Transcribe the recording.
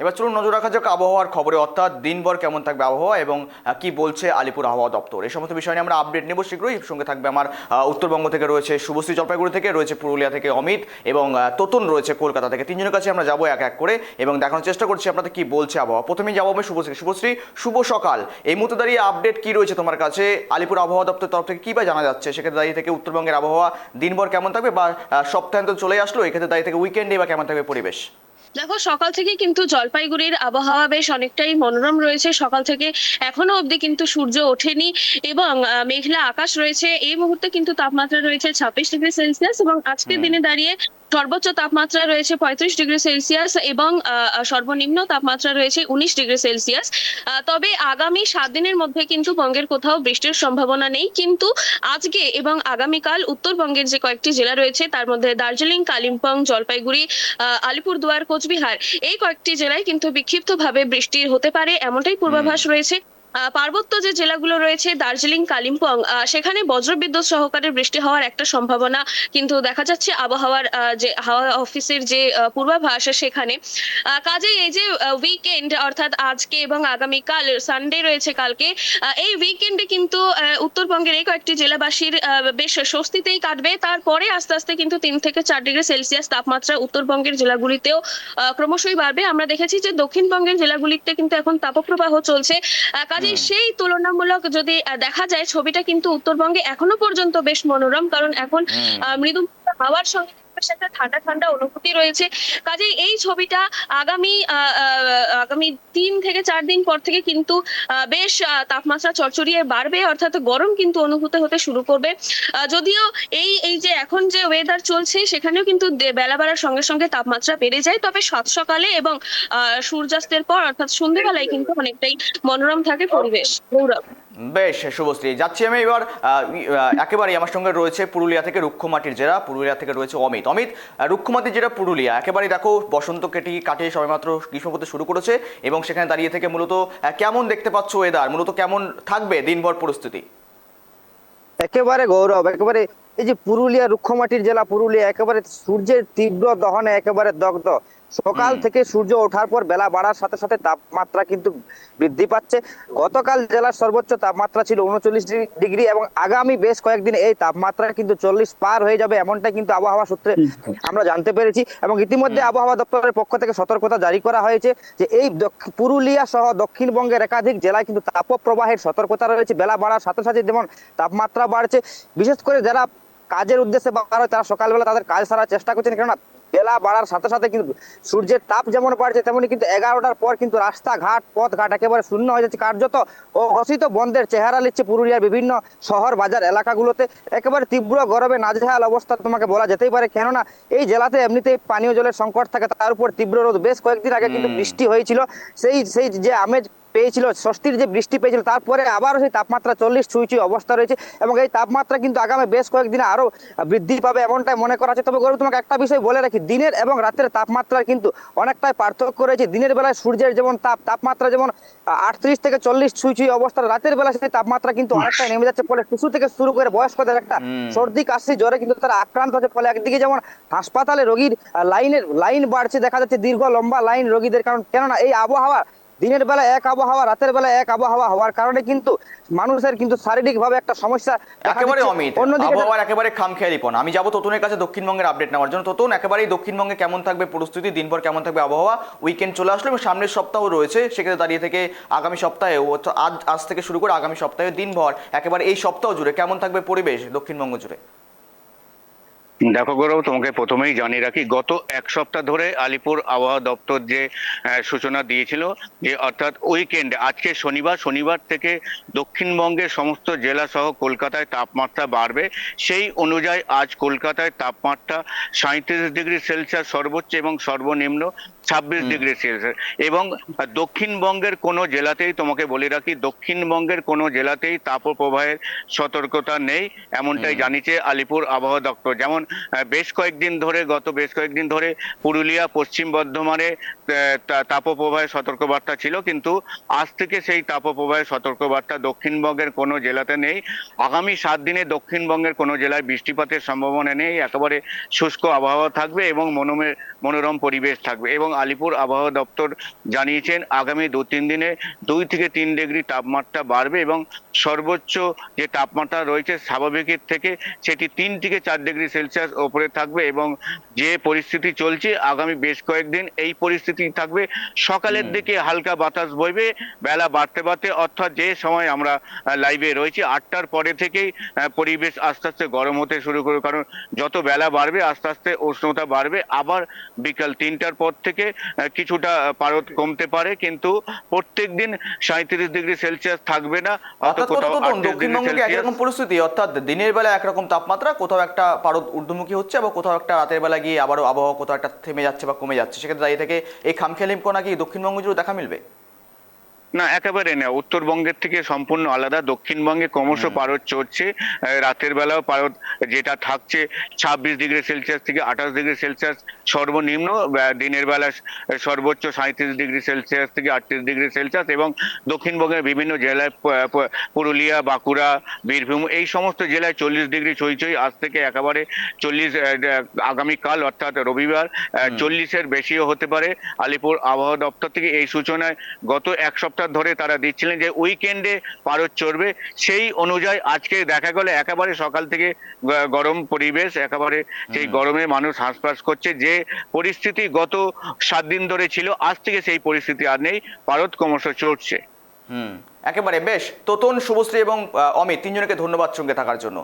এবার চলুন নজর রাখা যাক আবহাওয়ার খবরে। অর্থাৎ দিনভর কেমন থাকবে আবহাওয়া এবং কি বলছে আলিপুর আবহাওয়া দপ্তর? এই সমস্ত বিষয় নিয়ে আমরা আপডেট নেব শীঘ্রই। সঙ্গে থাকবে আমার উত্তরবঙ্গ থেকে রয়েছে শুভশ্রী জলপাইগুড়ি থেকে, রয়েছে পুরুলিয়া থেকে অমিত এবং তোতন রয়েছে কলকাতা থেকে। তিনজনের কাছে আমরা যাব এক এক করে এবং দেখানোর চেষ্টা করছি আপনাদের কি বলছে আবহাওয়া। প্রথমেই যাব আমি শুভশ্রী। শুভশ্রী, শুভ সকাল। এই মুহূর্তে দাঁড়িয়ে আপডেট কি রয়েছে তোমার কাছে? আলিপুর আবহাওয়া দপ্তর তরফ থেকে কি বা জানা যাচ্ছে? সেক্ষেত্রে দাঁড়িয়ে থেকে উত্তরবঙ্গের আবহাওয়া দিনভর কেমন থাকবে বা সপ্তাহান্ত চলে আসলো, এক্ষেত্রে দাঁড়িয়ে থেকে উইকেন্ডে বা কেমন থাকবে পরিবেশ? দেখো সকাল থেকে কিন্তু জলপাইগুড়ির আবহাওয়া বেশ অনেকটাই মনোরম রয়েছে। সকাল থেকে এখনও অবধি কিন্তু সূর্য ওঠেনি এবং মেঘলা আকাশ রয়েছে। এই মুহূর্তে কিন্তু তাপমাত্রা রয়েছে ছাব্বিশ ডিগ্রি সেলসিয়াস এবং আজকের দিনে দাঁড়িয়ে সর্বোচ্চ তাপমাত্রা রয়েছে পঁয়ত্রিশ ডিগ্রি সেলসিয়াস এবং সর্বনিম্ন তাপমাত্রা রয়েছে উনিশ ডিগ্রি সেলসিয়াস। তবে আগামী সাত দিনের মধ্যে কিন্তু বঙ্গের কোথাও বৃষ্টির সম্ভাবনা নেই। কিন্তু আজকে এবং আগামীকাল উত্তরবঙ্গের যে কয়েকটি জেলা রয়েছে তার মধ্যে দার্জিলিং কালিম্পং জলপাইগুড়ি আহ, আলিপুরদুয়ার কোচবিহার। এই কয়েকটি জেলায় কিন্তু বিক্ষিপ্তভাবে বৃষ্টি হতে পারে এমনটাই পূর্বাভাস রয়েছে। পার্বত্য যে জেলাগুলো রয়েছে দার্জিলিং কালিম্পং সেখানে বজ্রবিদ্যুৎ সহকারে বৃষ্টি হওয়ার একটা সম্ভাবনা কিন্তু দেখা যাচ্ছে আবহাওয়ার যে হাওয়া অফিসের যে পূর্বাভাস সেখানে। কাজেই এই যে উইকেন্ড অর্থাৎ আজকে এবং আগামীকাল সানডে রয়েছে কালকে এই উইকেন্ডে কিন্তু উত্তরবঙ্গের এই কয়েকটি জেলাবাসীর বেশ স্বস্তিতেই কাটবে। তারপরে আস্তে আস্তে কিন্তু তিন থেকে চার ডিগ্রি সেলসিয়াস তাপমাত্রা উত্তরবঙ্গের জেলাগুলিতেও ক্রমশই বাড়বে। আমরা দেখেছি যে দক্ষিণবঙ্গের জেলাগুলিতে কিন্তু এখন তাপপ্রবাহ চলছে। আহ, কাজেই সেই তুলনামূলক যদি দেখা যায় ছবিটা কিন্তু উত্তরবঙ্গে এখনও পর্যন্ত বেশ মনোরম কারণ এখন আহ, মৃদু হাওয়ার সঙ্গে বেশ একটা ঠান্ডা ঠান্ডা অনুভূতি রয়েছে। কাজেই এই ছবিটা আগামী আগামী তিন থেকে চার দিন পর থেকে কিন্তু বেশ তাপমাত্রা চড়চড়িয়ে বাড়বে, অর্থাৎ গরম কিন্তু অনুভূত হতে শুরু করবে। যদিও এই এই যে এখন যে ওয়েদার চলছে, সেখানেও কিন্তু বেলা বাড়ার সঙ্গে সঙ্গে তাপমাত্রা বেড়ে যায়। তবে সাত সকালে এবং সূর্যাস্তের পর, অর্থাৎ সন্ধ্যেবেলায় কিন্তু অনেকটাই মনোরম থাকে পরিবেশ। গৌরব। বেশ শুভশ্রী যাচ্ছি আমি এবার একেবারেই আমার সঙ্গে রয়েছে পুরুলিয়া থেকে রুক্ষমাটির জেলা পুরুলিয়া থেকে রয়েছে অমিত। অমিত রুক্ষমাটির জেলা পুরুলিয়া। একেবারে দেখো, বসন্ত কেটি কাটে সবেমাত্র গ্রীষ্ম পড়তে শুরু করেছে এবং সেখানে দাঁড়িয়ে থেকে মূলত কেমন দেখতে পাচ্ছ ওয়েদার মূলত কেমন থাকবে দিনভর পরিস্থিতি? একেবারে গৌরব, একেবারে এই যে পুরুলিয়া, রুক্ষমাটির জেলা পুরুলিয়া, একেবারে সূর্যের তীব্র দহনে একেবারে দগ্ধ। সকাল থেকে সূর্য ওঠার পর বেলা বাড়ার সাথে সাথে তাপমাত্রা কিন্তু বৃদ্ধি পাচ্ছে। গতকাল জেলার সর্বোচ্চ তাপমাত্রা ছিল উনচল্লিশ ডিগ্রি এবং আগামী বেশ কয়েকদিন এই তাপমাত্রা কিন্তু চল্লিশ পার হয়ে যাবে এমনটা কিন্তু আবহাওয়া সূত্রে আমরা জানতে পেরেছি এবং ইতিমধ্যে আবহাওয়া দপ্তরের পক্ষ থেকে সতর্কতা জারি করা হয়েছে যে এই পুরুলিয়া সহ দক্ষিণবঙ্গের একাধিক জেলায় কিন্তু তাপপ্রবাহের সতর্কতা রয়েছে। বেলা বাড়ার সাথে সাথে যেমন তাপমাত্রা বাড়ছে বিশেষ করে যারা কাজের উদ্দেশ্যে বার হয় তারা সকালবেলা তাদের কাজ সারার চেষ্টা করছেন কেননা বেলা বাড়ার সাথে সাথে কিন্তু সূর্যের তাপ যেমন বাড়ছে তেমনি কিন্তু এগারোটার পর কিন্তু রাস্তাঘাট পথঘাট একেবারে শূন্য হয়ে যাচ্ছে। কার্যত ও ঘোষিত বন্ধের চেহারা নিচ্ছে পুরুলিয়ার বিভিন্ন শহর বাজার এলাকাগুলোতে। একেবারে তীব্র গরমে নাজেহাল অবস্থা তোমাকে বলা যেতেই পারে। কেননা এই জেলাতে এমনিতেই পানীয় জলের সংকট থাকে তার উপর তীব্র রোদ। বেশ কয়েকদিন আগে কিন্তু বৃষ্টি হয়েছিল। সেই সেই যে আমেজ পেয়েছিল ষষ্ঠীর যে বৃষ্টি পেয়েছিল তারপরে আবারও সেই তাপমাত্রা চল্লিশ ছুঁই ছুঁই অবস্থা রয়েছে এবং এই তাপমাত্রা কিন্তু আগামী বেশ কয়েকদিনে আরও বৃদ্ধি পাবে এমনটাই মনে করা হচ্ছে। তবে গৌরব তোমাকে একটা বিষয় বলে রাখি দিনের এবং রাতের তাপমাত্রার কিন্তু অনেকটাই পার্থক্য রয়েছে। দিনের বেলায় সূর্যের যেমন তাপ তাপমাত্রা যেমন আটত্রিশ থেকে চল্লিশ ছুঁই ছুঁই অবস্থা রাতের বেলা সেই তাপমাত্রা কিন্তু অনেকটাই নেমে যাচ্ছে। ফলে শিশু থেকে শুরু করে বয়স্কদের একটা সর্দি কাশি জ্বরে কিন্তু তারা আক্রান্ত হচ্ছে। ফলে একদিকে যেমন হাসপাতালে রোগীর লাইনের লাইন বাড়ছে দেখা যাচ্ছে দীর্ঘ লম্বা লাইন রোগীদের কারণ কেননা এই আবহাওয়া দিনের বেলা এক আবহাওয়া রাতের বেলা এক আবহাওয়া হওয়ার কারণে কিন্তু মানুষের কিন্তু শারীরিক ভাবে একটা সমস্যা একেবারে অমিত আবহাওয়ার একেবারে খামখেয়ালিপন আমি যাব তোতনের কাছে দক্ষিণবঙ্গের আপডেট নেওয়ার জন্য। তোতন একেবারেই দক্ষিণবঙ্গে কেমন থাকবে পরিস্থিতি? দিনভর কেমন থাকবে আবহাওয়া? উইকেন্ড চলে আসলো এবং সামনের সপ্তাহ রয়েছে। সেক্ষেত্রে দাঁড়িয়ে থেকে আগামী সপ্তাহে আজ আজ থেকে শুরু করে আগামী সপ্তাহে দিনভর একেবারে এই সপ্তাহ জুড়ে কেমন থাকবে পরিবেশ দক্ষিণবঙ্গ জুড়ে? দেখো গৌরব, তোমাকে প্রথমেই জানিয়ে রাখি, গত এক সপ্তাহ ধরে আলিপুর আবহাওয়া দপ্তর যে সূচনা দিয়েছিল যে, অর্থাৎ উইকেন্ডে আজকে শনিবার শনিবার থেকে দক্ষিণবঙ্গের সমস্ত জেলা সহ কলকাতায় তাপমাত্রা বাড়বে। সেই অনুযায়ী আজ কলকাতায় তাপমাত্রা সাঁত্রিশ ডিগ্রি সেলসিয়াস সর্বোচ্চ এবং সর্বনিম্ন ছাব্বিশ ডিগ্রি সেলসিয়াস। এবং দক্ষিণবঙ্গের কোনো জেলাতেই তোমাকে বলে রাখি দক্ষিণবঙ্গের কোনো জেলাতেই তাপপ্রবাহের সতর্কতা নেই এমনটাই। জানিয়েছে আলিপুর আবহাওয়া দপ্তর। যেমন বেশ কয়েকদিন ধরে গত বেশ কয়েকদিন ধরে পুরুলিয়া পশ্চিম বর্ধমানে তাপপ্রবাহের সতর্কবার্তা ছিল কিন্তু আজ থেকে সেই তাপপ্রবাহের সতর্কবার্তা দক্ষিণবঙ্গের কোনো জেলাতে নেই। আগামী সাত দিনে দক্ষিণবঙ্গের কোনো জেলায় বৃষ্টিপাতের সম্ভাবনা নেই একেবারে শুষ্ক আবহাওয়া থাকবে এবং মনোমের মনোরম পরিবেশ থাকবে। এবং আলিপুর আবহাওয়া দপ্তর জানিয়েছেন আগামী দু তিন দিনে দুই থেকে তিন ডিগ্রি তাপমাত্রা বাড়বে এবং সর্বোচ্চ যে তাপমাত্রা রয়েছে স্বাভাবিকের থেকে সেটি তিন থেকে চার ডিগ্রি সেলসিয়াস ওপরে থাকবে এবং যে পরিস্থিতি চলছে আগামী বেশ কয়েকদিন এই পরিস্থিতি থাকবে। সকালের দিকে হালকা বাতাস বইবে বেলা বাড়তে বাড়তে অর্থাৎ যে সময় আমরা লাইভে রয়েছি আটটার পরে থেকেই পরিবেশ আস্তে আস্তে গরম হতে শুরু করবে। কারণ যত বেলা বাড়বে আস্তে আস্তে উষ্ণতা বাড়বে। আবার বিকাল তিনটার পর থেকে কিছুটা পারদ কমতে পারে কিন্তু প্রত্যেক দিন সাঁত্রিশ ডিগ্রি সেলসিয়াস থাকবে না হয়তো অর্থাৎ কোথাও কোথাও আটত্রিশ দক্ষিণবঙ্গে কি রকম পরিস্থিতি? অর্থাৎ দিনের বেলা একরকম তাপমাত্রা কোথাও একটা পারদ ঊর্ধ্বমুখী হচ্ছে বা কোথাও একটা রাতের বেলা গিয়ে আবারও আবহাওয়া কোথাও একটা থেমে যাচ্ছে বা কমে যাচ্ছে। সেক্ষেত্রে দাঁড়িয়ে থেকে এই খামখেয়ালিপনা নাকি দক্ষিণবঙ্গ জুড়ে দেখা মিলবে? না একেবারে না। উত্তরবঙ্গের থেকে সম্পূর্ণ আলাদা। দক্ষিণবঙ্গে ক্রমশ পারদ চড়ছে। রাতের বেলাও পারদ যেটা থাকছে ছাব্বিশ ডিগ্রি সেলসিয়াস থেকে আঠাশ ডিগ্রি সেলসিয়াস সর্বনিম্ন। দিনের বেলা সর্বোচ্চ সাঁত্রিশ ডিগ্রি সেলসিয়াস থেকে আটত্রিশ ডিগ্রি সেলসিয়াস এবং দক্ষিণবঙ্গের বিভিন্ন জেলায় পুরুলিয়া বাঁকুড়া বীরভূম এই সমস্ত জেলায় চল্লিশ ডিগ্রি চইচই আজ থেকে একেবারে চল্লিশ আগামীকাল অর্থাৎ রবিবার চল্লিশের বেশিও হতে পারে। আলিপুর আবহাওয়া দপ্তর থেকে এই সূচনায় গত এক সপ্তাহ ধরে তারা দিচ্ছিলেন যে উইকেন্ডে পারদ চড়বে। সেই অনুযায়ী আজকে দেখা গেল একেবারে সকাল থেকে গরম পরিবেশ একেবারে সেই গরমে মানুষ হাঁসফাঁস করছে। যে পরিস্থিতি গত সাত দিন ধরে ছিল আজ থেকে সেই পরিস্থিতি আর নেই। পারদ ক্রমশ চড়ছে। হুম। একেবারে বেশ। তোতন শুভশ্রী এবং অমিত তিনজনকে ধন্যবাদ সঙ্গে থাকার জন্য।